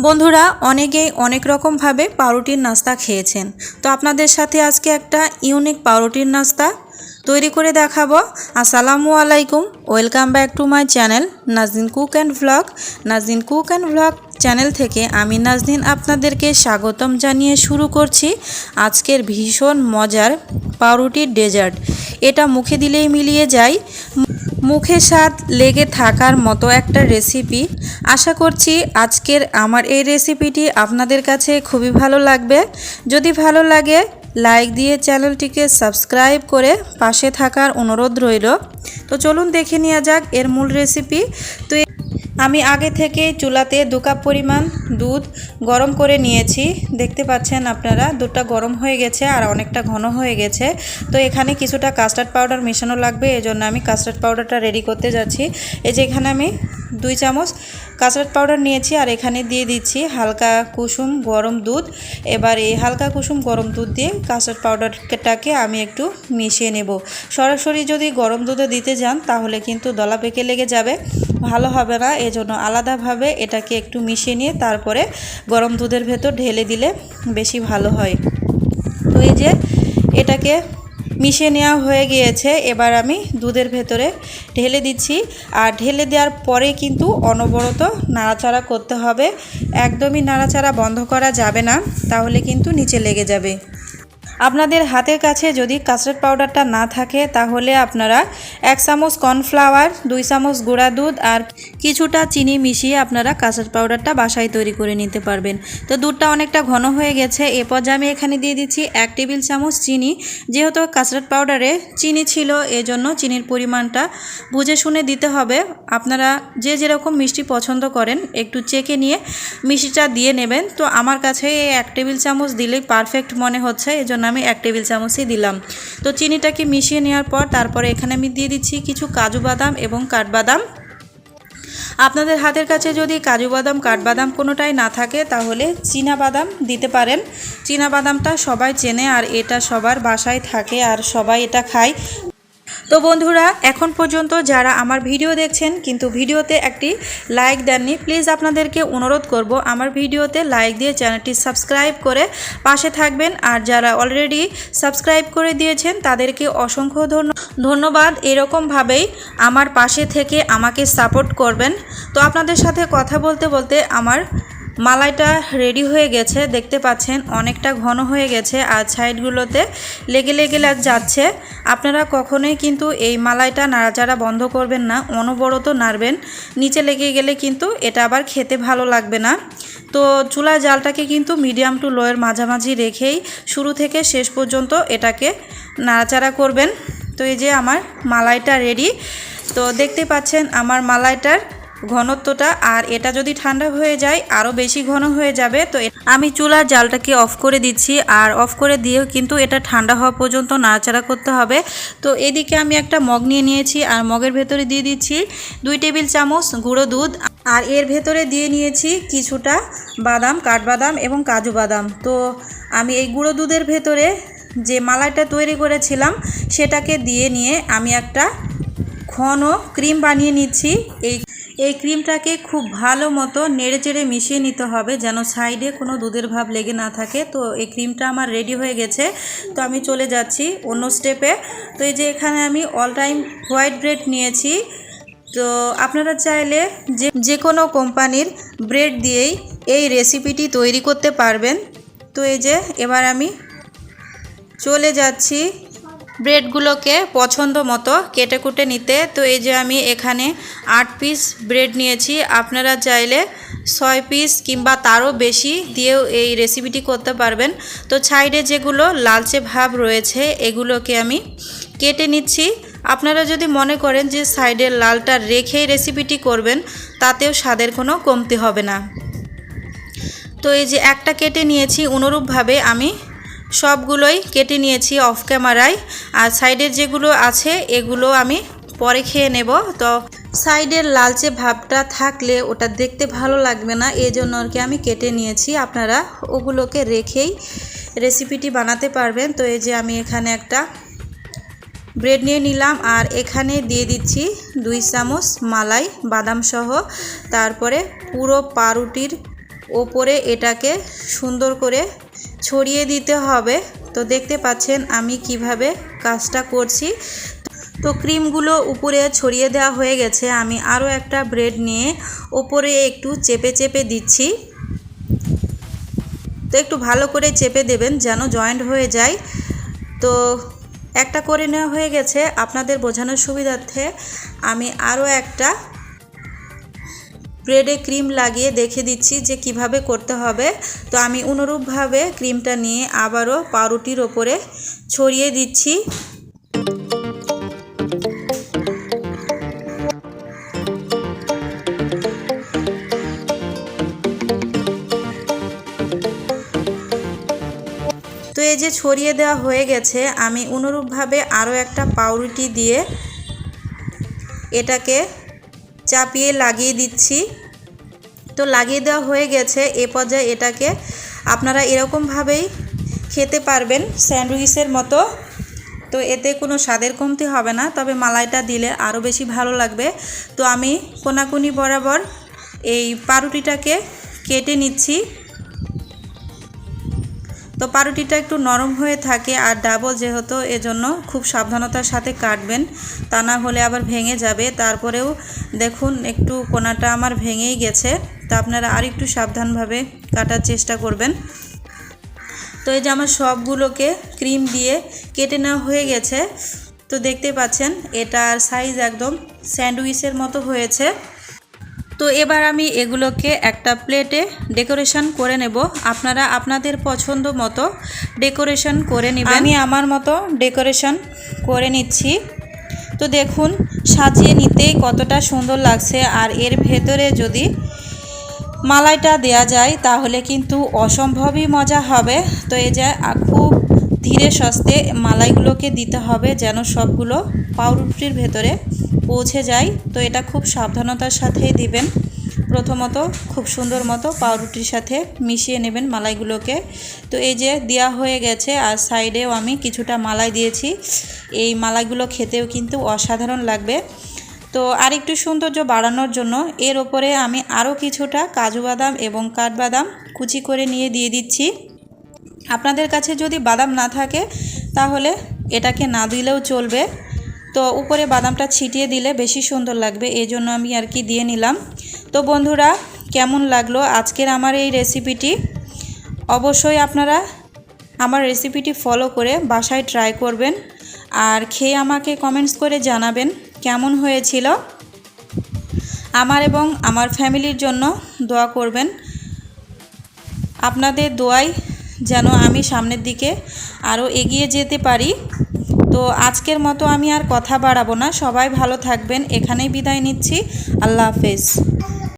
বন্ধুরা, অনেকেই অনেক রকমভাবে পাউরুটির নাস্তা খেয়েছেন। তো আপনাদের সাথে আজকে একটা ইউনিক পাউরুটির নাস্তা তৈরি করে দেখাবো। আসসালামু আলাইকুম, welcome back to my channel Nazdin cook and vlog Nazdin cook and vlog channel থেকে আমি নাজদিন আপনাদেরকে স্বাগতম জানিয়ে শুরু করছি আজকের ভীষণ মজার পাউরুটির ডেজার্ট। এটা মুখে দিলেই মিলিয়ে যায়। মুখে স্বাদ লেগে থাকার মতো একটা রেসিপি আশা করছি আজকের আমার এই রেসিপিটি আপনাদের কাছে খুবই ভালো লাগবে। যদি ভালো লাগে লাইক দিয়ে চ্যানেলটিকে সাবস্ক্রাইব করে পাশে থাকার অনুরোধ রইল। তো চলুন দেখে নেওয়া যাক এর মূল রেসিপি তো আমি আগে থেকে চুলাতে দু কাপ পরিমাণ দুধ গরম করে নিয়েছি। দেখতে পাচ্ছেন আপনারা, দুধটা গরম হয়ে গেছে আর অনেকটা ঘন হয়ে গেছে। তো এখানে কিছুটা কাস্টার্ড পাউডার মেশানো লাগবে, এজন্য আমি কাস্টার্ড পাউডারটা রেডি করতে যাচ্ছি। এই যে এখানে আমি দুই চামচ কাস্টার্ড পাউডার নিয়েছি আর এখানে দিয়ে দিচ্ছি হালকা কুসুম গরম দুধ। এবার এই হালকা কুসুম গরম দুধ দিয়ে কাস্টার্ড পাউডারটাকে আমি একটু মিশিয়ে নেব। সরাসরি যদি গরম দুধে দিতে যান তাহলে কিন্তু দলা পেকে লেগে যাবে, ভালো হবে না। এজন্য আলাদাভাবে এটাকে একটু মিশিয়ে নিয়ে তারপরে গরম দুধের ভেতর ঢেলে দিলে বেশি ভালো হয়। তো এই যে এটাকে মিশিয়ে নেওয়া হয়ে গিয়েছে। এবার আমি দুধের ভেতরে ঢেলে দিচ্ছি। আর ঢেলে দেওয়ার পরে কিন্তু অনবরত নাড়াচাড়া করতে হবে। একদমই নাড়াচাড়া বন্ধ করা যাবে না। তাহলে কিন্তু নিচে লেগে যাবে। আপনাদের হাতের কাছে যদি কাস্টার্ড পাউডারটা না থাকে, তাহলে আপনারা এক চামচ কর্নফ্লাওয়ার, দুই চামচ গুঁড়া দুধ আর কিছুটা চিনি মিশিয়ে আপনারা কাস্টার্ড পাউডারটা বাসায় তৈরি করে নিতে পারবেন। তো দুধটা অনেকটা ঘন হয়ে গেছে। এ পর্যায়ে আমি এখানে দিয়ে দিচ্ছি এক টেবিল চামচ চিনি। যেহেতু কাস্টার্ড পাউডারে চিনি ছিল, এজন্য চিনির পরিমাণটা বুঝে শুনে দিতে হবে। আপনারা যে যেরকম মিষ্টি পছন্দ করেন, একটু চেকে নিয়ে মিষ্টিটা দিয়ে নেবেন। তো আমার কাছে এই এক টেবিল চামচ দিলেই পারফেক্ট মনে হচ্ছে, এজন্য আমি এক টেবিল চামচই দিলাম। তো চিনিটাকে মিশিয়ে নেওয়ার পর তারপরে এখানে আমি দিয়ে দিচ্ছি কিছু কাজু বাদাম এবং কাঠবাদাম। আপনাদের হাতের কাছে যদি কাজু বাদাম, কাঠবাদাম কোনোটাই না থাকে, তাহলে চীনা বাদাম দিতে পারেন। চীনা বাদামটা সবাই চেনে আর এটা সবার বাসায় থাকে আর সবাই এটা খায়। তো বন্ধুরা, এখন পর্যন্ত যারা আমার ভিডিও দেখছেন, কিন্তু ভিডিওতে একটি লাইক দেননি, প্লিজ আপনাদেরকে অনুরোধ করব আমার ভিডিওতে লাইক দিয়ে চ্যানেলটি সাবস্ক্রাইব করে পাশে থাকবেন। আর যারা অলরেডি সাবস্ক্রাইব করে দিয়েছেন, তাদেরকে অসংখ্য ধন্য, ধন্যবাদ। এরকমভাবেই আমার পাশে থেকে আমাকে সাপোর্ট করবেন। তো আপনাদের সাথে কথা বলতে বলতে আমার মালাইটা রেডি হয়ে গেছে। দেখতে পাচ্ছেন, অনেকটা ঘন হয়ে গেছে, আর সাইডগুলোতে লেগে লাগ যাচ্ছে। আপনারা কখনোই কিন্তু এই মালাইটা নাড়াচাড়া বন্ধ করবেন না, অনবরত নাড়বেন। নিচে লেগে গেলে কিন্তু এটা আবার খেতে ভালো লাগবে না। তো চুলার জালটাকে কিন্তু মিডিয়াম টু লোয়ের মাঝামাঝি রেখেই শুরু থেকে শেষ পর্যন্ত এটাকে নাড়াচাড়া করবেন। তো এই যে আমার মালাইটা রেডি। তো দেখতে পাচ্ছেন আমার মালাইটার ঘনত্বটা আর এটা যদি ঠান্ডা হয়ে যায় আরও বেশি ঘন হয়ে যাবে, তো আমি চুলার জালটাকে অফ করে দিচ্ছি আর অফ করে দিয়েও কিন্তু এটা ঠান্ডা হওয়া পর্যন্ত নাড়াচাড়া করতে হবে। তো এদিকে আমি একটা মগ নিয়ে নিয়েছি আর মগের ভেতরে দিয়ে দিচ্ছি দুই টেবিল চামচ গুঁড়ো দুধ আর এর ভেতরে দিয়ে নিয়েছি কিছুটা বাদাম, কাঠবাদাম এবং কাজু বাদাম। তো আমি এই গুঁড়ো দুধের ভেতরে যে মালাইটা তৈরি করেছিলাম, সেটাকে দিয়ে নিয়ে আমি একটা ঘন ক্রিম বানিয়ে নিচ্ছি। এই এই ক্রিমটাকে খুব ভালো মতো নেড়ে চেড়ে মিশিয়ে নিতে হবে যেন সাইডে কোনো দুধের ভাব লেগে না থাকে। তো এই ক্রিমটা আমার রেডি হয়ে গেছে। তো আমি চলে যাচ্ছি অন্য স্টেপে। তো এই যে এখানে আমি অল টাইম হোয়াইট ব্রেড নিয়েছি। তো আপনারা চাইলে যে যে কোনো কোম্পানির ব্রেড দিয়েই এই রেসিপিটি তৈরি করতে পারবেন। তো এই যে এবার আমি চলে যাচ্ছি ব্রেডগুলোকে পছন্দ মতো কেটে কুটে নিতে। তো এই যে আমি এখানে আট পিস ব্রেড নিয়েছি। আপনারা চাইলে ছয় পিস কিংবা তারও বেশি দিয়েও এই রেসিপিটি করতে পারবেন। তো সাইডে যেগুলো লালচে ভাব রয়েছে, এগুলোকে আমি কেটে নিচ্ছি। আপনারা যদি মনে করেন যে সাইডের লালটা রেখেই রেসিপিটি করবেন, তাতেও স্বাদের কোনো কমতি হবে না। তো এই যে একটা কেটে নিয়েছি, অনুরূপভাবে আমি সবগুলোই কেটে নিয়েছি অফ ক্যামেরায় আর সাইডের যেগুলো আছে, এগুলো আমি পরে খেয়ে নেব। তো সাইডের লালচে ভাবটা থাকলে ওটা দেখতে ভালো লাগবে না এই জন্য আর কি আমি কেটে নিয়েছি। আপনারা ওগুলোকে রেখেই রেসিপিটি বানাতে পারবেন। তো এই যে আমি এখানে একটা ব্রেড নিয়ে নিলাম, আর এখানে দিয়ে দিচ্ছি দুই চামচ মালাই, বাদাম সহ। তারপরে পুরো পাউরুটির ওপরে এটাকে সুন্দর করে ছড়িয়ে দিতে হবে। তো দেখতে পাচ্ছেন আমি কীভাবে কাজটা করছি। তো ক্রিমগুলো উপরে ছড়িয়ে দেওয়া হয়ে গেছে। আমি আরও একটা ব্রেড নিয়ে ওপরে একটু চেপে চেপে দিচ্ছি। তো একটু ভালো করে চেপে দেবেন যেন জয়েন্ট হয়ে যায়। তো একটা করে নেওয়া হয়ে গেছে। আপনাদের বোঝানোর সুবিধার্থে আমি আরও একটা ব্রেডে ক্রিম লাগিয়ে দেখে দিচ্ছি যে কীভাবে করতে হবে। তো আমি অনুরূপভাবে ক্রিমটা নিয়ে আবারও পাউরুটির ওপরে ছড়িয়ে দিচ্ছি। তো এই যে ছড়িয়ে দেওয়া হয়ে গেছে, আমি অনুরূপভাবে আরও একটা পাউরুটি দিয়ে এটাকে চাপিয়ে লাগিয়ে দিচ্ছি। তো লাগিয়ে দেওয়া হয়ে গেছে, এ পর্যায়ে এটাকে আপনারা এরকমভাবেই খেতে পারবেন স্যান্ডউইচের মতো। তো এতে কোনো স্বাদের কমতি হবে না, তবে মালাইটা দিলে আরও বেশি ভালো লাগবে। তো আমি কোনাকুনি বরাবর এই পাউরুটিটাকে কেটে নিচ্ছি। তো পাউরুটিটা একটু নরম হয়ে থাকে আর ডাবল যেহেতু এজন্য খুব সাবধানতার সাথে কাটবেন, তা না হলে আবার ভেঙে যাবে। তারপরেও দেখুন, একটু কোনাটা আমার ভেঙেই গেছে, তা আপনারা আর একটু সাবধানভাবে কাটার চেষ্টা করবেন। তো এই যে আমার সবগুলোকে ক্রিম দিয়ে কেটে নেওয়া হয়ে গেছে। তো দেখতে পাচ্ছেন এটার সাইজ একদম স্যান্ডউইচের মতো হয়েছে। তো এবার আমি এগুলোকে একটা প্লেটে ডেকোরেশন করে নেব। আপনারা আপনাদের পছন্দ মতো ডেকোরেশন করে নেবেন। আমি আমার মতো ডেকোরেশন করে নিচ্ছি। তো দেখুন, সাজিয়ে নিতেই কতটা সুন্দর লাগছে। আর এর ভেতরে যদি মালাইটা দেয়া যায়, তাহলে কিন্তু অসম্ভবই মজা হবে। তো এই যে খুব ধীরে সস্তে মালাইগুলোকে দিতে হবে যেন সবগুলো পাউরুটির ভেতরে। পৌঁছে যায় তো এটা খুব সাবধানতার সাথেই দিবেন। প্রথমত খুব সুন্দর মতো পাউরুটির সাথে মিশিয়ে নেবেন মালাইগুলোকে। তো এই যে দেওয়া হয়ে গেছে, আর সাইডেও আমি কিছুটা মালাই দিয়েছি। এই মালাইগুলো খেতেও কিন্তু অসাধারণ লাগবে। তো আরেকটু সৌন্দর্য বাড়ানোর জন্য এর ওপরে আমি আরও কিছুটা কাজু বাদাম এবং কাঠবাদাম কুচি করে নিয়ে দিয়ে দিচ্ছি। আপনাদের কাছে যদি বাদাম না থাকে, তাহলে এটাকে না দিলেও চলবে। তো উপরে বাদামটা ছিটিয়ে দিলে বেশি সুন্দর লাগবে, এই জন্য আমি আর কি দিয়ে নিলাম। তো বন্ধুরা, কেমন লাগল আজকের আমার এই রেসিপিটি? অবশ্যই আপনারা আমার রেসিপিটি ফলো করে বাসায় ট্রাই করবেন আর খেয়ে আমাকে কমেন্টস করে জানাবেন কেমন হয়েছিল। আমার এবং আমার ফ্যামিলির জন্য দোয়া করবেন। আপনাদের দোয়াই যেন আমি সামনের দিকে আরও এগিয়ে যেতে পারি। তো আজকের মতো আমি আর কথা বাড়াবো না। সবাই ভালো থাকবেন। এখানেই বিদায় নিচ্ছি। আল্লাহ হাফেজ।